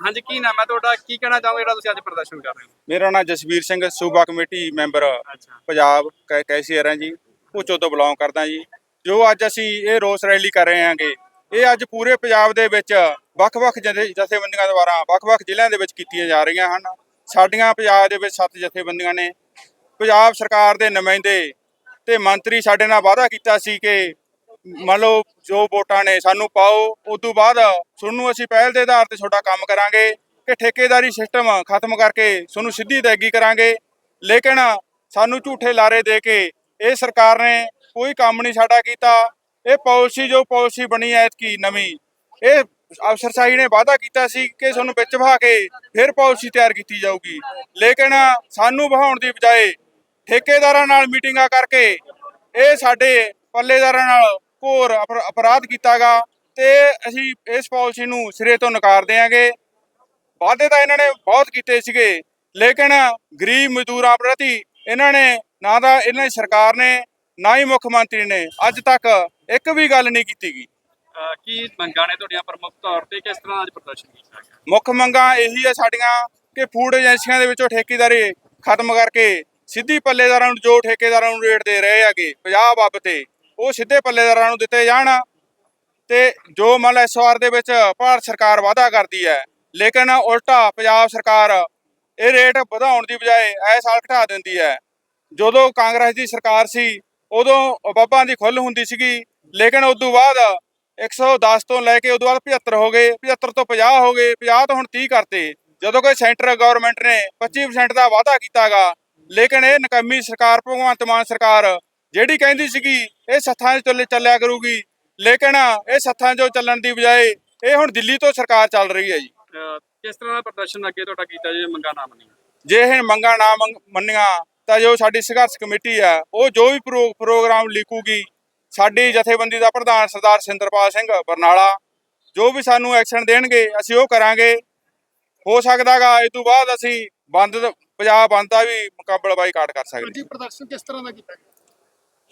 ਨਾਮ ਹੈ ਤੁਹਾਡਾ? ਕੀ ਕਹਿਣਾ ਚਾਹੋਗੇ ਜਿਹੜਾ ਤੁਸੀਂ ਅੱਜ ਪ੍ਰਦਰਸ਼ਨ ਕਰ ਰਹੇ ਹੋ? ਮੇਰਾ ਨਾਮ ਜਸਵੀਰ ਸਿੰਘ ਸੂਬਾ ਕਮੇਟੀ ਮੈਂਬਰ ਪੰਜਾਬ ਕੈ- ਕੈਸ਼ੀਅਰ ਹਾਂ ਜੀ। ਭੁੱਚੋ ਤੋਂ ਬਿਲੋਂਗ ਕਰਦਾ ਜੀ। ਜੋ ਅੱਜ ਅਸੀਂ ਇਹ ਰੋਸ ਰੈਲੀ ਕਰ ਰਹੇ ਹਾਂਗੇ ਇਹ ਅੱਜ ਪੂਰੇ ਪੰਜਾਬ ਦੇ ਵਿੱਚ ਵੱਖ-ਵੱਖ ਜਥੇ- ਜਥੇਬੰਦੀਆਂ ਦੁਆਰਾ ਵੱਖ-ਵੱਖ ਜ਼ਿਲ੍ਹਿਆਂ ਦੇ ਵਿੱਚ ਕੀਤੀਆਂ ਜਾ ਰਹੀਆਂ ਹਨ। ਸਾਡੀਆਂ ਪੰਜਾਬ ਦੇ ਵਿੱਚ ਸੱਤ ਜਥੇਬੰਦੀਆਂ ਨੇ। ਪੰਜਾਬ ਸਰਕਾਰ ਦੇ ਨੁਮਾਇੰਦੇ ਤੇ ਮੰਤਰੀ ਸਾਡੇ ਨਾਲ ਵਾਅਦਾ ਕੀਤਾ ਸੀ ਕਿ ਮੰਨ ਲਓ ਜੋ ਵੋਟਾਂ ਨੇ ਸਾਨੂੰ ਪਾਓ, ਉਸ ਤੋਂ ਬਾਅਦ ਤੁਹਾਨੂੰ ਅਸੀਂ ਪਹਿਲ ਦੇ ਆਧਾਰ ਤੇ ਤੁਹਾਡਾ ਕੰਮ ਕਰਾਂਗੇ ਕਿ ਠੇਕੇਦਾਰੀ ਸਿਸਟਮ ਖਤਮ ਕਰਕੇ ਤੁਹਾਨੂੰ ਸਿੱਧੀ ਅਦਾਇਗੀ ਕਰਾਂਗੇ। ਲੇਕਿਨ ਸਾਨੂੰ ਝੂਠੇ ਲਾਰੇ ਦੇ ਕੇ ਇਹ ਸਰਕਾਰ ਨੇ ਕੋਈ ਕੰਮ ਨਹੀਂ ਸਾਡਾ ਕੀਤਾ। ਇਹ ਪਾਲਿਸੀ ਜੋ ਪਾਲਿਸੀ ਬਣੀ ਐ ਕੀ ਨਵੀਂ, ਇਹ ਅਫਸਰਸ਼ਾਹੀ ਨੇ ਵਾਅਦਾ ਕੀਤਾ ਸੀ ਕਿ ਤੁਹਾਨੂੰ ਵਿੱਚ ਬਹਾ ਕੇ ਫਿਰ ਪਾਲਿਸੀ ਤਿਆਰ ਕੀਤੀ ਜਾਊਗੀ। ਲੇਕਿਨ ਸਾਨੂੰ ਬਹਾਉਣ ਦੀ ਬਜਾਏ ਠੇਕੇਦਾਰਾਂ ਨਾਲ ਮੀਟਿੰਗਾਂ ਕਰਕੇ ਇਹ ਸਾਡੇ ਪੱਲੇਦਾਰਾਂ ਨਾਲ ਘੋਰ ਅਪਰ- ਅਪਰਾਧ ਕੀਤਾਗਾ ਤੇ ਅਸੀਂ ਇਸ ਪਾਲਿਸੀ ਨੂੰ ਸਿਰੇ ਤੋਂ ਨਕਾਰ ਦੇਾਂਗੇ ਵਾਅਦੇ ਤਾਂ ਇਹਨਾਂ ਨੇ ਬਹੁਤ ਕੀਤੇ ਸੀਗੇ ਲੇਕਿਨ ਗਰੀਬ ਮਜ਼ਦੂਰਾਂ ਪ੍ਰਤੀ ਇਹਨਾਂ ਨੇ ਨਾ ਤਾਂ ਇਹਨਾਂ ਦੀ ਸਰਕਾਰ ਨੇ ਨਾ ਹੀ ਮੁੱਖ ਮੰਤਰੀ ਨੇ ਅੱਜ ਤੱਕ ਇੱਕ ਵੀ ਗੱਲ ਨਹੀਂ ਕੀਤੀ ਗਈ ਕੀ ਮੰਗਾਂ ਨੇ ਤੁਹਾਡੀਆਂ ਪ੍ਰਮੁੱਖ ਤੌਰ ਤੇ? ਕਿਸ ਤਰ੍ਹਾਂ ਅੱਜ ਪ੍ਰਦਰਸ਼ਨ ਕੀਤਾ ਗਿਆ? ਮੁੱਖ ਮੰਗਾਂ ਇਹੀ ਹੈ ਸਾਡੀਆਂ ਕਿ ਫੂਡ ਏਜੰਸੀਆਂ ਦੇ ਵਿੱਚੋਂ ਠੇਕੇਦਾਰੀ ਖਤਮ ਕਰਕੇ ਸਿੱਧੀ ਪੱਲੇਦਾਰਾਂ ਨੂੰ ਜੋ ਠੇਕੇਦਾਰਾਂ ਨੂੰ ਰੇਟ ਦੇ ਰਹੇ ਹੈਗੇ 50 ਬੱਬ ਤੇ ਉਹ ਸਿੱਧੇ ਪੱਲੇਦਾਰਾਂ ਨੂੰ ਦਿੱਤੇ ਜਾਣ ਤੇ ਜੋ ਮੰਨ ਲਓ ਇਸ ਵਾਰ ਦੇ ਵਿੱਚ ਭਾਰਤ ਸਰਕਾਰ ਵਾਅਦਾ ਕਰਦੀ ਹੈ, ਲੇਕਿਨ ਉਲਟਾ ਪੰਜਾਬ ਸਰਕਾਰ ਇਹ ਰੇਟ ਵਧਾਉਣ ਦੀ ਬਜਾਏ ਇਹ ਸਾਲ ਘਟਾ ਦਿੰਦੀ ਹੈ। ਜਦੋਂ ਕਾਂਗਰਸ ਦੀ ਸਰਕਾਰ ਸੀ, ਉਦੋਂ ਬੱਬਾਂ ਦੀ ਖੁੱਲ ਹੁੰਦੀ ਸੀਗੀ, ਲੇਕਿਨ ਉਸ ਤੋਂ ਬਾਅਦ 110 ਤੋਂ ਲੈ ਕੇ ਉਦੋਂ ਬਾਅਦ 75 ਹੋ ਗਏ 75 ਤੋਂ 50 ਹੋ ਗਏ 50 ਤੋਂ ਹੁਣ 30 ਕਰਤੇ। ਜਦੋਂ ਕਿ ਸੈਂਟਰ ਗਵਰਨਮੈਂਟ ਨੇ 25% ਦਾ ਵਾਅਦਾ ਕੀਤਾਗਾ, ਲੇਕਿਨ ਇਹ ਨਕਮੀ ਸਰਕਾਰ, ਭਗਵੰਤ ਮਾਨ ਸਰਕਾਰ ਜਿਹੜੀ ਕਹਿੰਦੀ ਸੀਗੀ ਇਹ ਸੱਥਾਂ 'ਚ ਚੱਲੇ ਚੱਲਿਆ ਕਰੂਗੀ। ਲੇਕਿਨ ਇਹ ਸੱਥਾਂ 'ਚੋਂ ਚੱਲਣ ਦੀ ਬਜਾਏ ਇਹ ਹੁਣ ਦਿੱਲੀ ਤੋਂ ਸਰਕਾਰ ਚੱਲ ਰਹੀ ਹੈ ਜੀ। ਕਿਸ ਤਰ੍ਹਾਂ ਦਾ ਪ੍ਰਦਰਸ਼ਨ ਅੱਗੇ ਤੁਹਾਡਾ ਕੀਤਾ ਜੇ ਮੰਗਾਂ ਨਾ ਮੰਨੀਆਂ? ਜੇ ਇਹ ਮੰਗਾਂ ਨਾ ਮੰਨੀਆਂ ਤਾਂ ਜੋ ਸਾਡੀ ਸੰਘਰਸ਼ ਕਮੇਟੀ ਆ ਉਹ ਜੋ ਵੀ ਪ੍ਰੋ- ਪ੍ਰੋਗਰਾਮ ਲਿਖੂਗੀ ਸਾਡੀ ਜਥੇਬੰਦੀ ਦਾ ਪ੍ਰਧਾਨ ਸਰਦਾਰ ਸਿੰਦਰਪਾਲ ਸਿੰਘ ਬਰਨਾਲਾ ਜੋ ਵੀ ਸਾਨੂੰ ਐਕਸ਼ਨ ਦੇਣਗੇ ਅਸੀਂ ਉਹ ਕਰਾਂਗੇ। ਹੋ ਸਕਦਾਗਾ ਇਸ ਤੋਂ ਬਾਅਦ ਅਸੀਂ ਬੰਦ ਪੰਜਾਬ ਬੰਦ ਦਾ ਵੀ ਮੁਕਾਬਲਾ ਬਾਈਕਾਟ ਕਰ ਸਕਦੇ ਜੀ ਪ੍ਰਦਰਸ਼ਨ ਕਿਸ ਤਰ੍ਹਾਂ ਦਾ ਕੀਤਾ ਗਿਆ?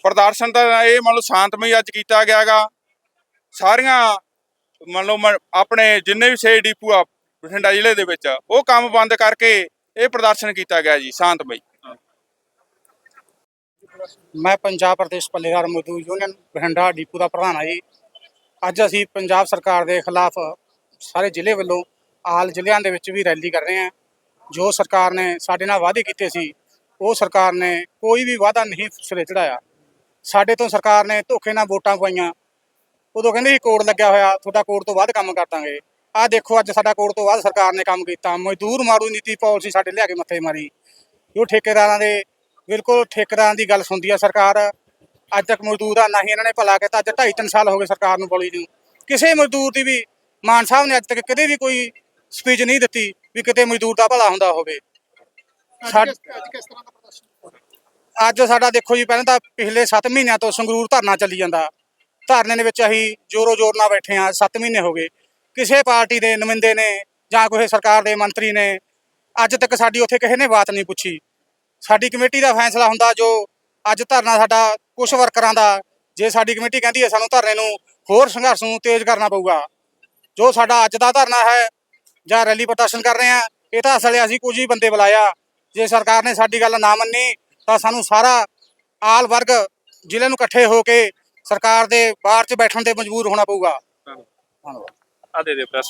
ਪ੍ਰਦਰਸ਼ਨ ਦਾ ਇਹ ਮੰਨ ਲਓ ਸ਼ਾਂਤਮਈ ਅੱਜ ਕੀਤਾ ਗਿਆਗਾ। ਸਾਰੀਆਂ ਮੰਨ ਲਓ ਮ- ਆਪਣੇ ਜਿੰਨੇ ਵੀ ਸੇ ਡੀਪੂ ਆ, ਬਠਿੰਡਾ ਜ਼ਿਲ੍ਹੇ ਦੇ ਵਿੱਚ, ਉਹ ਕੰਮ ਬੰਦ ਕਰਕੇ ਇਹ ਪ੍ਰਦਰਸ਼ਨ ਕੀਤਾ ਗਿਆ ਜੀ, ਸ਼ਾਂਤਮਈ। ਮੈਂ ਪੰਜਾਬ ਪ੍ਰਦੇਸ਼ ਪੱਲੇਦਾਰ ਮਜ਼ਦੂਰ ਯੂਨੀਅਨ, ਬਠਿੰਡਾ ਡੀਪੂ ਦਾ ਪ੍ਰਧਾਨ ਹਾਂ ਜੀ। ਅੱਜ ਅਸੀਂ ਪੰਜਾਬ ਸਰਕਾਰ ਦੇ ਖਿਲਾਫ ਸਾਰੇ ਜ਼ਿਲ੍ਹੇ ਵੱਲੋਂ, ਆਲ ਜ਼ਿਲ੍ਹਿਆਂ ਦੇ ਵਿੱਚ ਵੀ ਰੈਲੀ ਕਰ ਰਹੇ ਹਾਂ। ਜੋ ਸਰਕਾਰ ਨੇ ਸਾਡੇ ਨਾਲ ਵਾਅਦੇ ਕੀਤੇ ਸੀ, ਉਹ ਸਰਕਾਰ ਨੇ ਕੋਈ ਵੀ ਵਾਅਦਾ ਨਹੀਂ ਸਿਰੇ ਚੜਾਇਆ ਸਾਡੇ ਤੋਂ ਸਰਕਾਰ ਨੇ ਧੋਖੇ ਨਾਲ ਵੋਟਾਂ ਪਵਾਈਆਂ। ਉਦੋਂ ਕਹਿੰਦੇ ਸੀ ਕੋਡ ਲੱਗਿਆ ਹੋਇਆ ਤੁਹਾਡਾ ਕੋਡ ਤੋਂ ਬਾਅਦ ਕੰਮ ਕਰ ਦਾਂਗੇ। ਆਹ ਦੇਖੋ ਅੱਜ ਸਾਡਾ ਕੋਡ ਤੋਂ ਬਾਅਦ ਸਰਕਾਰ ਨੇ ਕੰਮ ਕੀਤਾ। ਮਜ਼ਦੂਰ ਮਾਰੂ ਨੀਤੀ ਪਾਲਿਸੀ ਸਾਡੇ ਲਿਆ ਕੇ ਮੱਥੇ ਮਾਰੀ। ਜੋ ਠੇਕੇਦਾਰਾਂ ਦੇ ਬਿਲਕੁਲ ਠੇਕੇਦਾਰਾਂ ਦੀ ਗੱਲ ਸੁਣਦੀ ਆ ਸਰਕਾਰ। ਅੱਜ ਤੱਕ ਮਜ਼ਦੂਰ ਦਾ ਨਾ ਹੀ ਇਹਨਾਂ ਨੇ ਭਲਾ ਕੀਤਾ। ਅੱਜ 2.5 3 ਸਾਲ ਹੋ ਗਏ ਸਰਕਾਰ ਨੂੰ ਬੋਲੀ ਨੂੰ। ਕਿਸੇ ਮਜ਼ਦੂਰ ਦੀ ਵੀ ਮਾਨ ਸਾਹਿਬ ਨੇ ਅੱਜ ਤੱਕ ਕਦੇ ਵੀ ਕੋਈ ਸਪੀਚ ਨਹੀਂ ਦਿੱਤੀ ਵੀ ਕਿਤੇ ਮਜ਼ਦੂਰ ਦਾ ਭਲਾ ਹੁੰਦਾ ਹੋਵੇ। ਅੱਜ ਕਿਸ ਤਰ੍ਹਾਂ ਦਾ ਪ੍ਰਦਰਸ਼ਨ ਅੱਜ ਸਾਡਾ ਦੇਖੋ ਜੀ, ਪਹਿਲਾਂ ਤਾਂ ਪਿਛਲੇ 7 ਮਹੀਨਿਆਂ ਤੋਂ ਸੰਗਰੂਰ ਧਰਨਾ ਚੱਲੀ ਜਾਂਦਾ। ਧਰਨੇ ਦੇ ਵਿੱਚ ਅਸੀਂ ਜੋਰੋ ਜੋਰ ਨਾਲ ਬੈਠੇ ਆ 7 ਮਹੀਨੇ ਹੋ ਗਏ। ਕਿਸੇ ਪਾਰਟੀ ਦੇ ਨੁਮਾਇੰਦੇ ਨੇ ਜਾਂ ਕੋਈ ਸਰਕਾਰ ਦੇ ਮੰਤਰੀ ਨੇ ਅੱਜ ਤੱਕ ਸਾਡੀ ਉੱਥੇ ਕਿਸੇ ਨੇ ਬਾਤ ਨਹੀਂ ਪੁੱਛੀ। ਸਾਡੀ ਕਮੇਟੀ ਦਾ ਫੈਸਲਾ ਹੁੰਦਾ ਜੋ ਅੱਜ ਧਰਨਾ ਸਾਡਾ ਕੁਝ ਵਰਕਰਾਂ ਦਾ, ਜੇ ਸਾਡੀ ਕਮੇਟੀ ਕਹਿੰਦੀ ਹੈ ਸਾਨੂੰ ਧਰਨੇ ਨੂੰ ਹੋਰ ਸੰਘਰਸ਼ ਨੂੰ ਤੇਜ਼ ਕਰਨਾ ਪਊਗਾ। ਜੋ ਸਾਡਾ ਅੱਜ ਦਾ ਧਰਨਾ ਹੈ, ਜਾਂ ਰੈਲੀ ਪ੍ਰਦਰਸ਼ਨ ਕਰ ਰਹੇ ਆ ਇਹ ਤਾਂ ਅਸਲ ਅਸੀਂ ਕੁਝ ਹੀ ਬੰਦੇ ਬੁਲਾਇਆ। ਜੇ ਸਰਕਾਰ ਨੇ ਸਾਡੀ ਗੱਲ ਨਾ ਮੰਨੀ ਤਾਂ ਸਾਨੂੰ ਸਾਰਾ ਆਲ ਵਰਗ ਜ਼ਿਲ੍ਹੇ ਨੂੰ ਇਕੱਠੇ ਹੋ ਕੇ ਸਰਕਾਰ ਦੇ ਬਾਹਰ 'ਚ ਬੈਠਣ ਤੇ ਮਜਬੂਰ ਹੋਣਾ ਪਊਗਾ। ਧੰਨਵਾਦ। ਆ ਦੇ ਦੇ ਪ੍ਰੈਸ